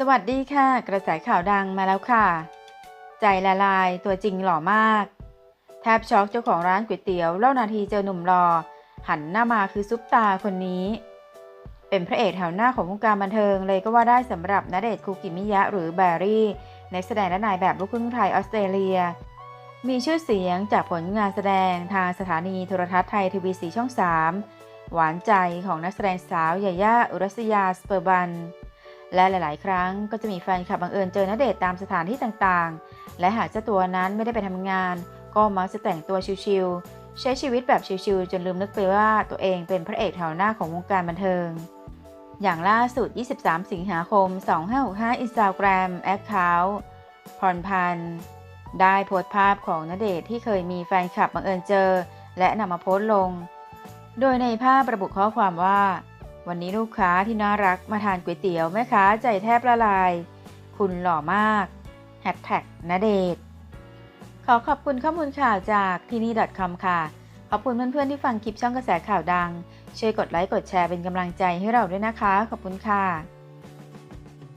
สวัสดีค่ะ กระแสข่าวดังมาแล้วค่ะ ใจละลายตัวจริงหล่อมาก แทบช็อกเจ้าของร้านก๋วยเตี๋ยวเล่านาทีเจอหนุ่มหล่อหันหน้ามาคือซุปตาคนนี้ เป็นพระเอกแถวหน้าของวงการบันเทิงเลยก็ว่าได้สำหรับณเดชคูกิมิยะหรือแบรี่ นักแสดงและนายแบบลูกครึ่งไทยออสเตรเลีย มีชื่อเสียงจากผลงานแสดงทางสถานีโทรทัศน์ไทยทีวีสีช่อง 3 หวานใจของนักแสดงสาวยาย่าอุรัสยาสเปอร์บัน และหลาย ๆ ครั้งก็จะมีแฟนคลับบังเอิญเจอณเดชตามสถานที่ต่างๆ และหากเจ้าตัวนั้นไม่ได้ไปทำงาน ก็มักจะแต่งตัวชิวๆใช้ชีวิตแบบชิวๆจนลืมนึกไปว่าตัวเองเป็นพระเอกแถวหน้าของวงการบันเทิง อย่างล่าสุด 23 สิงหาคม 2565 Instagram Account พรพันธ์ได้โพสต์ภาพของณเดชที่เคยมีแฟนคลับบังเอิญเจอ และนำมาโพสต์ลง โดยในภาพระบุข้อความว่า วันนี้ลูกค้าที่น่ารักมาทานก๋วยเตี๋ยวแม่ค้าใจแทบละลาย คุณหล่อมากแฮชแท็กณเดชขอขอบคุณข้อมูลข่าวจากที่นี่ .com ค่ะ ขอบคุณเพื่อนๆที่ฟังคลิปช่องกระแสข่าวดัง ช่วยกดไลค์กดแชร์เป็นกำลังใจให้เราด้วยนะคะ ขอบคุณค่ะ